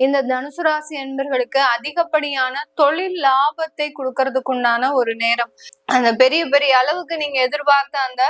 இந்த தனுசு ராசி என்பர்களுக்கு அதிகப்படியான தொழில் லாபத்தை கொடுக்கறதுக்குண்டான ஒரு நேரம். அந்த பெரிய பெரிய அளவுக்கு நீங்க எதிர்பார்த்த அந்த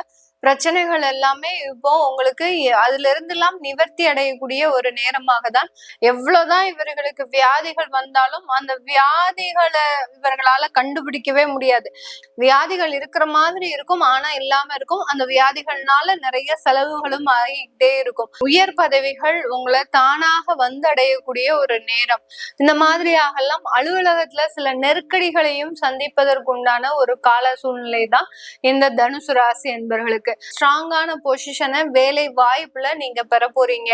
பிரச்சனைகள் எல்லாமே இப்போ உங்களுக்கு அதுல இருந்தெல்லாம் நிவர்த்தி அடையக்கூடிய ஒரு நேரமாக தான் எவ்வளவுதான் இவர்களுக்கு வியாதிகள் வந்தாலும் அந்த வியாதிகளை இவர்களால கண்டுபிடிக்கவே முடியாது. வியாதிகள் இருக்கிற மாதிரி இருக்கும் ஆனா இல்லாம இருக்கும். அந்த வியாதிகள்னால நிறைய செலவுகளும் ஆகிக்கிட்டே இருக்கும். உயர் பதவிகள் உங்களை தானாக வந்தடையக்கூடிய ஒரு நேரம். இந்த மாதிரியாக எல்லாம் அலுவலகத்துல சில நெருக்கடிகளையும் சந்திப்பதற்குண்டான ஒரு கால சூழ்நிலை தான் இந்த தனுசு ராசி என்பவர்களுக்கு ஸ்ட்ராங்கான பொசிஷனை வேலை வாய்ப்புல நீங்க பெற போறீங்க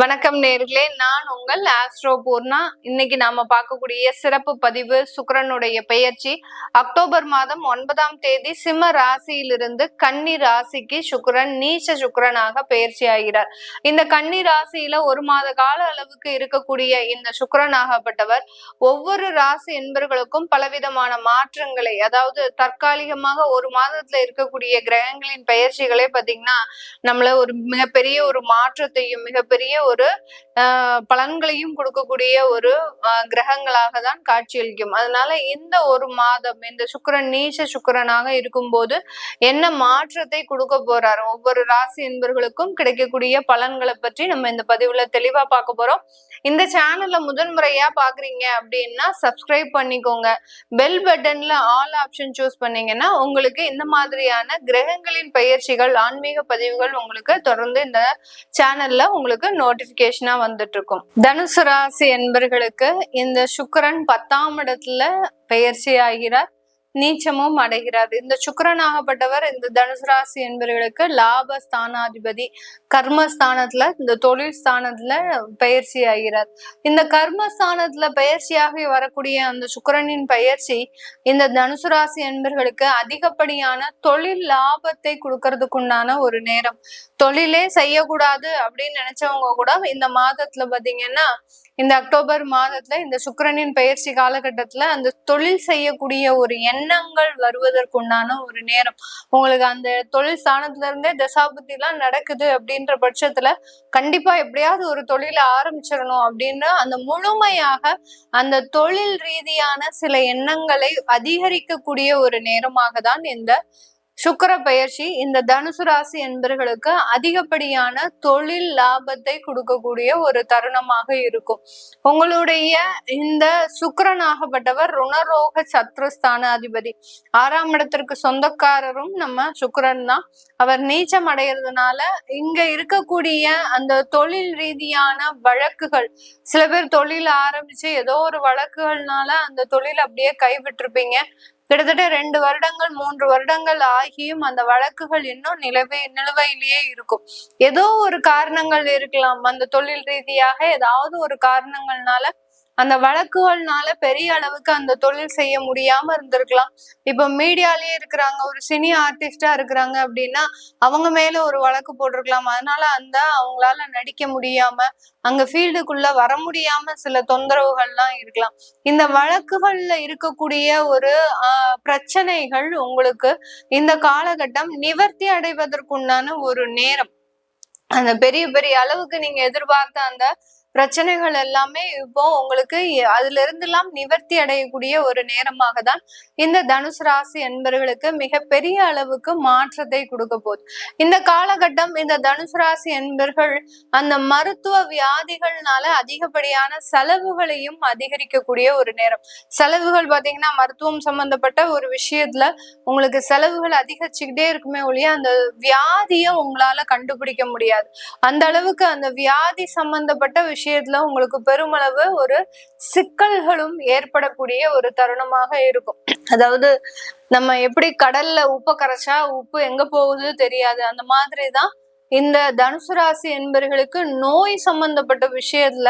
வணக்கம் நேர்களே. நான் உங்கள் ஆஸ்ட்ரோ பூர்ணா. இன்னைக்கு நாம பார்க்கக்கூடிய சிறப்பு பதிவு சுக்கிரனுடைய பெயர்ச்சி. அக்டோபர் மாதம் ஒன்பதாம் தேதி சிம்ம ராசியிலிருந்து கன்னி ராசிக்கு சுக்கரன் நீச்ச சுக்கரனாக பெயர்ச்சி ஆகிறார். இந்த கன்னி ராசியில ஒரு மாத கால அளவுக்கு இருக்கக்கூடிய இந்த சுக்கரனாகப்பட்டவர் ஒவ்வொரு ராசி என்பர்களுக்கும் பலவிதமான மாற்றங்களை அதாவது தற்காலிகமாக ஒரு மாதத்துல இருக்கக்கூடிய கிரகங்களின் பெயர்ச்சிகளே பாத்தீங்கன்னா நம்மள ஒரு மிகப்பெரிய ஒரு மாற்றத்தையும் மிகப்பெரிய ஒரு ஆஹ் பலன்களையும் கொடுக்கக்கூடிய ஒரு கிரகங்களாக தான் காட்சியளிக்கும். அதனால இந்த ஒரு மாதம் இந்த சுக்கரன் நீச சுக்கரனாக இருக்கும்போது என்ன மாற்றத்தை கொடுக்க போறாரு? ஒவ்வொரு ராசி என்பர்களுக்கும் கிடைக்கக்கூடிய பலன்களை பற்றி நம்ம இந்த பதிவுல தெளிவா பார்க்க போறோம். இந்த சேனல்ல முதன்முறையா பாக்குறீங்க அப்படின்னா சப்ஸ்கிரைப் பண்ணிக்கோங்க. பெல் பட்டன்ல ஆல் ஆப்ஷன் சூஸ் பண்ணீங்கன்னா உங்களுக்கு இந்த மாதிரியான கிரகங்களின் பயிற்சிகள் ஆன்மீக பதிவுகள் உங்களுக்கு தொடர்ந்து இந்த சேனல்ல உங்களுக்கு நோட் நோட்டிபிகேஷனா வந்துட்டு இருக்கும் தனுசு ராசி என்பர்களுக்கு இந்த சுக்கிரன் பத்தாம் இடத்துல பெயர்ச்சி ஆகிறார் நீச்சமும் அடைகிறார். இந்த சுக்கரனாகப்பட்டவர் இந்த தனுசு ராசி என்பவர்களுக்கு லாப ஸ்தானாதிபதி. கர்மஸ்தானத்துல இந்த தொழில் ஸ்தானத்துல பயிற்சி ஆகிறார். இந்த கர்மஸ்தானத்துல பயிற்சியாக வரக்கூடிய அந்த சுக்கரனின் பயிற்சி இந்த தனுசு ராசி என்பவர்களுக்கு அதிகப்படியான தொழில் லாபத்தை கொடுக்கறதுக்குண்டான ஒரு நேரம். தொழிலே செய்யக்கூடாது அப்படின்னு நினைச்சவங்க கூட இந்த மாதத்துல பாத்தீங்கன்னா இந்த அக்டோபர் மாதத்துல இந்த சுக்கிரனின் பயிற்சி காலகட்டத்துல அந்த தொழில் செய்யக்கூடிய ஒரு எண்ணங்கள் வருவதற்குண்டான ஒரு நேரம். உங்களுக்கு அந்த தொழில் ஸ்தானத்துல இருந்தே தசாபுத்தி எல்லாம் நடக்குது அப்படின்ற பட்சத்துல கண்டிப்பா எப்படியாவது ஒரு தொழிலை ஆரம்பிச்சிடணும் அப்படின்னு அந்த முழுமையாக அந்த தொழில் ரீதியான சில எண்ணங்களை அதிகரிக்கக்கூடிய ஒரு நேரமாக தான் இந்த சுக்கர பயிற்சி இந்த தனுசு ராசி என்பர்களுக்கு அதிகப்படியான தொழில் லாபத்தை கொடுக்கக்கூடிய ஒரு தருணமாக இருக்கும். உங்களுடைய இந்த சுக்கரனாகப்பட்டவர் ருணரோக சத்ருஸ்தான அதிபதி ஆறாம் இடத்திற்கு சொந்தக்காரரும் நம்ம சுக்கரன் தான். அவர் நீச்சம் அடைகிறதுனால இங்க இருக்கக்கூடிய அந்த தொழில் ரீதியான வழக்குகள் சில பேர் தொழில் ஆரம்பிச்சு ஏதோ ஒரு வழக்குகள்னால அந்த தொழில் அப்படியே கைவிட்டிருப்பீங்க. கிட்டத்தட்ட ரெண்டு வருடங்கள் மூன்று வருடங்கள் ஆகியும் அந்த வழக்குகள் இன்னும் நிலவை நிலுவையிலேயே இருக்கும். ஏதோ ஒரு காரணங்கள் இருக்கலாம். அந்த தொழில் ரீதியாக ஏதாவது ஒரு காரணங்கள்னால அந்த வழக்குகள்னால பெரிய அளவுக்கு அந்த தொழில் செய்ய முடியாம இருந்திருக்கலாம். இப்ப மீடியாலயே இருக்கிறாங்க ஒரு சினி ஆர்டிஸ்டா இருக்கிறாங்க அப்படின்னா அவங்க மேல ஒரு வழக்கு போட்டிருக்கலாம். அதனால அந்த அவங்களால நடிக்க முடியாம அங்க ஃபீல்டுக்குள்ள வர முடியாம சில தொந்தரவுகள்லாம் இருக்கலாம். இந்த வழக்குகள்ல இருக்கக்கூடிய ஒரு பிரச்சனைகள் உங்களுக்கு இந்த காலகட்டம் நிவர்த்தி அடைவதற்குண்டான ஒரு நேரம். அந்த பெரிய பெரிய அளவுக்கு நீங்க எதிர்பார்த்த அந்த பிரச்சனைகள் எல்லாமே இப்போ உங்களுக்கு அதுல இருந்தெல்லாம் நிவர்த்தி அடையக்கூடிய ஒரு நேரமாக தான் இந்த தனுசு ராசி என்பவர்களுக்கு மிகப்பெரிய அளவுக்கு மாற்றத்தை கொடுக்க போகுது. இந்த காலகட்டம் இந்த தனுசு ராசி என்பர்கள் அந்த மருத்துவ வியாதிகள்னால அதிகப்படியான செலவுகளையும் அதிகரிக்கக்கூடிய ஒரு நேரம். செலவுகள் பாத்தீங்கன்னா மருத்துவம் சம்பந்தப்பட்ட ஒரு விஷயத்துல உங்களுக்கு செலவுகள் அதிகரிச்சுக்கிட்டே இருக்குமே ஒழிய அந்த வியாதியை உங்களால கண்டுபிடிக்க முடியாது. அந்த அளவுக்கு அந்த வியாதி சம்பந்தப்பட்ட விஷயத்துல உங்களுக்கு பெருமளவு ஒரு சிக்கல்களும் ஏற்படக்கூடிய ஒரு தருணமாக இருக்கும். அதாவது நம்ம எப்படி கடல்ல உப்பை கரைச்சா உப்பு எங்க போகுது தெரியாது. அந்த மாதிரிதான் இந்த தனுசு ராசி என்பவர்களுக்கு நோய் சம்பந்தப்பட்ட விஷயத்துல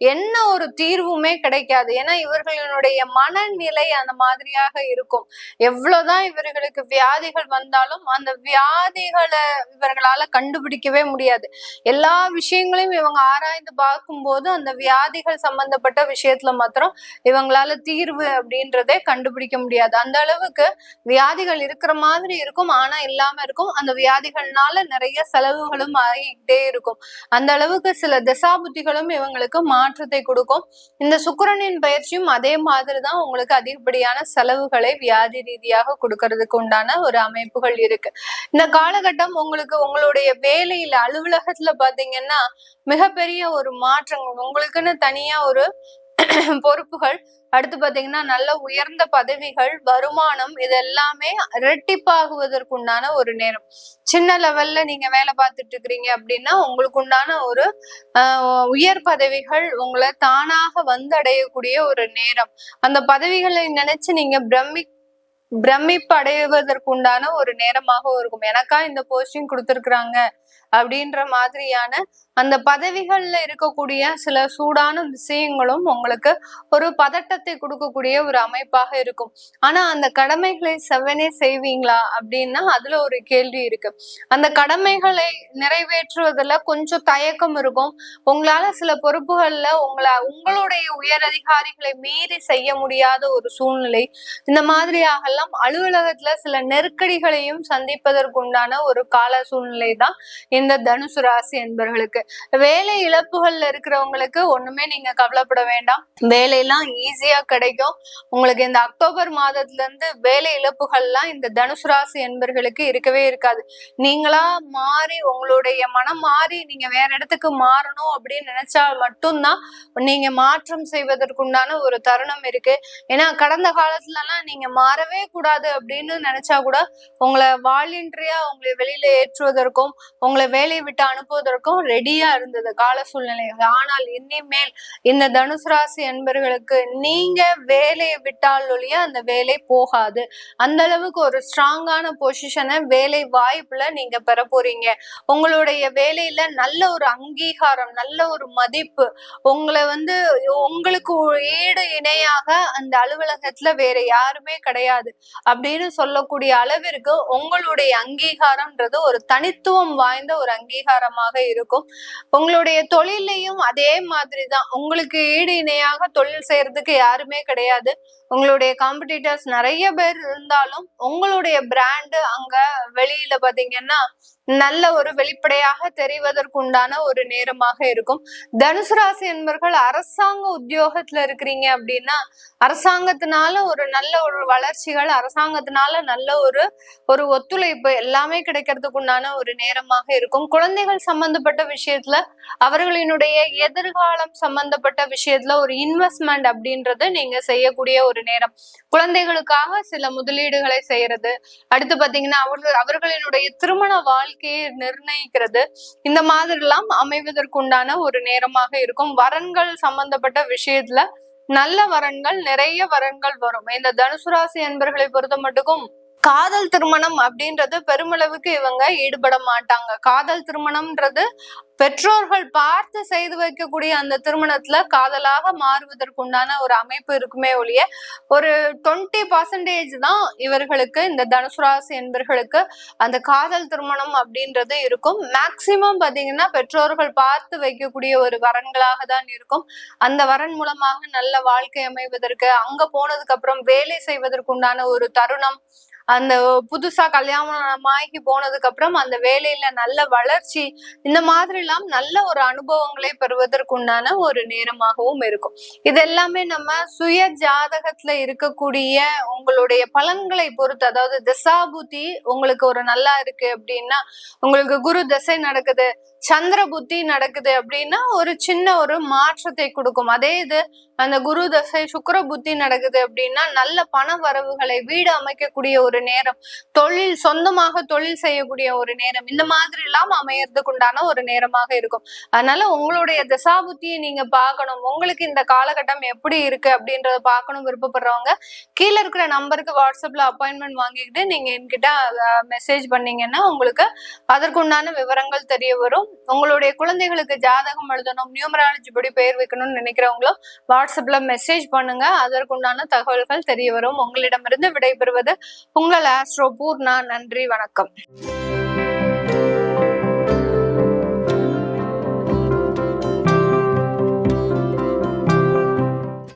என்ன ஒரு தீர்வுமே கிடைக்காது. ஏன்னா இவர்களினுடைய மனநிலை அந்த மாதிரியாக இருக்கும். எவ்வளவுதான் இவர்களுக்கு வியாதிகள் வந்தாலும் அந்த வியாதிகளை இவர்களால கண்டுபிடிக்கவே முடியாது. எல்லா விஷயங்களையும் இவங்க ஆராய்ந்து பார்க்கும்போது அந்த வியாதிகள் சம்பந்தப்பட்ட விஷயத்துல மாத்திரம் இவங்களால தீர்வு அப்படின்றதே கண்டுபிடிக்க முடியாது. அந்த அளவுக்கு வியாதிகள் இருக்கிற மாதிரி இருக்கும் ஆனா இல்லாம இருக்கும். அந்த வியாதிகள்னால நிறைய செலவுகளும் ஆகிக்கிட்டே இருக்கும். அந்த அளவுக்கு சில திசாபுத்திகளும் இவங்களுக்கு மாற்றத்தை கொடுக்கும். இந்த சுக்கிரனின் பயிற்சியும் அதே மாதிரிதான் உங்களுக்கு அதிகப்படியான செலவுகளை வியாதி ரீதியாக கொடுக்கறதுக்கு உண்டான ஒரு அமைப்புகள் இருக்கு. இந்த காலகட்டம் உங்களுக்கு உங்களுடைய வேலையில அலுவலகத்துல பாத்தீங்கன்னா மிகப்பெரிய ஒரு மாற்றங்கள். உங்களுக்குன்னு தனியா ஒரு பொறுப்புகள். அடுத்து பாத்தீங்கன்னா நல்ல உயர்ந்த பதவிகள் வருமானம் இது எல்லாமே இரட்டிப்பாகுவதற்குண்டான ஒரு நேரம். சின்ன லெவல்ல நீங்க வேலை பார்த்துட்டு இருக்கிறீங்க அப்படின்னா உங்களுக்கு உண்டான ஒரு ஆஹ் உயர் பதவிகள் உங்களை தானாக வந்தடையக்கூடிய ஒரு நேரம். அந்த பதவிகளை நினைச்சு நீங்க பிரமி பிரமிப்பு அடைவதற்குண்டான ஒரு நேரமாகவும் இருக்கும். எனக்கா இந்த போஸ்டிங் கொடுத்துருக்குறாங்க. அப்படின்ற மாதிரியான அந்த பதவிகள்ல இருக்கக்கூடிய சில சூடான விஷயங்களும் உங்களுக்கு ஒரு பதட்டத்தை கொடுக்கக்கூடிய ஒரு அமைப்பாக இருக்கும். ஆனா அந்த கடமைகளை செவ்வனே செய்வீங்களா அப்படின்னா அதுல ஒரு கேள்வி இருக்கு. அந்த கடமைகளை நிறைவேற்றுவதில் கொஞ்சம் தயக்கம் இருக்கும். உங்களால சில பொறுப்புகள்ல உங்களை உங்களுடைய உயர் அதிகாரிகளை மீறி செய்ய முடியாத ஒரு சூழ்நிலை இந்த மாதிரியாகலாம் அலுவலகத்துல சில நெருக்கடிகளையும் சந்திப்பதற்குண்டான ஒரு கால சூழ்நிலை தான் இந்த தனுசு ராசி என்பர்களுக்கு. வேலை இழப்புகள்ல இருக்கிறவங்களுக்கு ஒண்ணுமே நீங்க கவலைப்பட வேண்டாம். வேலையெல்லாம் ஈஸியா கிடைக்கும். உங்களுக்கு இந்த அக்டோபர் மாதத்துல இருந்து வேலை இழப்புகள்லாம் இந்த தனுசு ராசி என்பர்களுக்கு இருக்கவே இருக்காது. நீங்களா மாறி உங்களுடைய மனம் மாறி நீங்க வேற இடத்துக்கு மாறணும் அப்படின்னு நினைச்சா மட்டும்தான் நீங்க மாற்றம் செய்வதற்குண்டான ஒரு தருணம் இருக்கு. ஏன்னா கடந்த காலத்துலலாம் நீங்க மாறவே கூடாது அப்படின்னு நினைச்சா கூட உங்களை வாலண்டரியா உங்களை வெளியில ஏற்றுவதற்கும் உங்களை வேலையை விட்டு அனுப்புவதற்கும் ரெடியா இருந்தது கால சூழ்நிலைகள். ஆனால் இனிமேல் இந்த தனுசு ராசி என்பர்களுக்கு நீங்க வேலையை விட்டால் ஒழிய அந்த வேலை போகாது. அந்த அளவுக்கு ஒரு ஸ்ட்ராங்கான பொசிஷனை வேலை வாய்ப்புல நீங்க பெற போறீங்க. உங்களுடைய வேலையில நல்ல ஒரு அங்கீகாரம் நல்ல ஒரு மதிப்பு உங்களை வந்து உங்களுக்கு ஈடு இணையாக அந்த அலுவலகத்துல வேற யாருமே கிடையாது அப்படின்னு சொல்லக்கூடிய அளவிற்கு உங்களுடைய அங்கீகாரம்ன்றது ஒரு தனித்துவம் வாய்ந்த ஒரு அங்கீகாரமாக இருக்கும். உங்களுடைய தொழிலையும் அதே மாதிரிதான். உங்களுக்கு ஈடு இணையாக தொழில் செய்யறதுக்கு யாருமே கிடையாது. உங்களுடைய காம்படிட்டர்ஸ் நிறைய பேர் இருந்தாலும் உங்களுடைய பிராண்டு அங்க வெளியில பாத்தீங்கன்னா நல்ல ஒரு வெளிப்படையாக தெரிவதற்குண்டான ஒரு நேரமாக இருக்கும். தனுசு ராசி என்பவர்கள் அரசாங்க உத்தியோகத்துல இருக்கிறீங்க அப்படின்னா அரசாங்கத்தினால ஒரு நல்ல ஒரு வளர்ச்சிகள் அரசாங்கத்தினால நல்ல ஒரு ஒரு ஒத்துழைப்பு எல்லாமே கிடைக்கிறதுக்கு உண்டான ஒரு நேரமாக இருக்கும். குழந்தைகள் சம்பந்தப்பட்ட விஷயத்துல அவர்களினுடைய எதிர்காலம் சம்பந்தப்பட்ட விஷயத்துல ஒரு இன்வெஸ்ட்மெண்ட் அப்படின்றது நீங்க செய்யக்கூடிய ஒரு நேரம். குழந்தைகளுக்காக சில முதலீடுகளை செய்யறது. அடுத்து பாத்தீங்கன்னா அவர்கள் அவர்களினுடைய திருமண வாழ்க்கையை நிர்ணயிக்கிறது. இந்த மாதிரி எல்லாம் அமைவதற்குண்டான ஒரு நேரமாக இருக்கும். வரன்கள் சம்பந்தப்பட்ட விஷயத்துல நல்ல வரன்கள் நிறைய வரன்கள் வரும். இந்த தனுசு ராசி என்பர்களை பொறுத்த மட்டுக்கும் காதல் திருமணம் அப்படின்றது பெருமளவுக்கு இவங்க ஈடுபட மாட்டாங்க. காதல் திருமணம்ன்றது பெற்றோர்கள் பார்த்து செய்து வைக்கக்கூடிய அந்த திருமணத்துல காதலாக மாறுவதற்குண்டான ஒரு அமைப்பு இருக்குமே ஒழிய ஒரு டுவெண்ட்டி பர்சன்டேஜ் தான் இவர்களுக்கு இந்த தனுசு ராசி என்பர்களுக்கு அந்த காதல் திருமணம் அப்படின்றது இருக்கும். மேக்சிமம் பாத்தீங்கன்னா பெற்றோர்கள் பார்த்து வைக்கக்கூடிய ஒரு வரன்களாக தான் இருக்கும். அந்த வரன் மூலமாக நல்ல வாழ்க்கை அமைவதற்கு அங்க போனதுக்கு அப்புறம் வேலை செய்வதற்குண்டான ஒரு தருணம் அந்த புதுசா கல்யாணமாகி போனதுக்கு அப்புறம் அந்த வேலையில நல்ல வளர்ச்சி இந்த மாதிரி எல்லாம் நல்ல ஒரு அனுபவங்களை பெறுவதற்குண்டான ஒரு நேரமாகவும் இருக்கும். இது எல்லாமே நம்ம சுய ஜாதகத்துல இருக்கக்கூடிய உங்களுடைய பலன்களை பொறுத்து அதாவது திசாபுத்தி உங்களுக்கு ஒரு நல்லா இருக்கு அப்படின்னா உங்களுக்கு குரு திசை நடக்குது சந்திர புத்தி நடக்குது அப்படின்னா ஒரு சின்ன ஒரு மாற்றத்தை கொடுக்கும். அதே இது அந்த குரு தசை சுக்கர புத்தி நடக்குது அப்படின்னா நல்ல பண வரவுகளை வீடு அமைக்கக்கூடிய ஒரு ஒரு நேரம் தொழில் சொந்தமாக தொழில் செய்யக்கூடிய ஒரு நேரம் இந்த மாதிரி எல்லாம் அமையறதுக்கு உண்டான ஒரு நேரமாக இருக்கும். அதனால உங்களுடைய தசாபுத்தியை நீங்க பார்க்கணும். உங்களுக்கு இந்த காலகட்டம் எப்படி இருக்கு அப்படின்றத பார்க்கணும் விருப்பப்படுறவங்க கீழே இருக்கிற நம்பருக்கு வாட்ஸ்அப்ல அப்பாயின்மெண்ட் வாங்கிக்கிட்டு நீங்க என்கிட்ட மெசேஜ் பண்ணீங்கன்னா உங்களுக்கு அதற்குண்டான விவரங்கள் தெரிய வரும். உங்களுடைய குழந்தைகளுக்கு ஜாதகம் எழுதணும் நியூமராலஜி படி பெயர் வைக்கணும்னு நினைக்கிறவங்களும் வாட்ஸ்அப்ல மெசேஜ் பண்ணுங்க. அதற்குண்டான தகவல்கள் தெரிய வரும். உங்களிடமிருந்து விடைபெறுவது உங்களை ஆஸ்ட்ரோ பூர்ணா நன்றி வணக்கம்.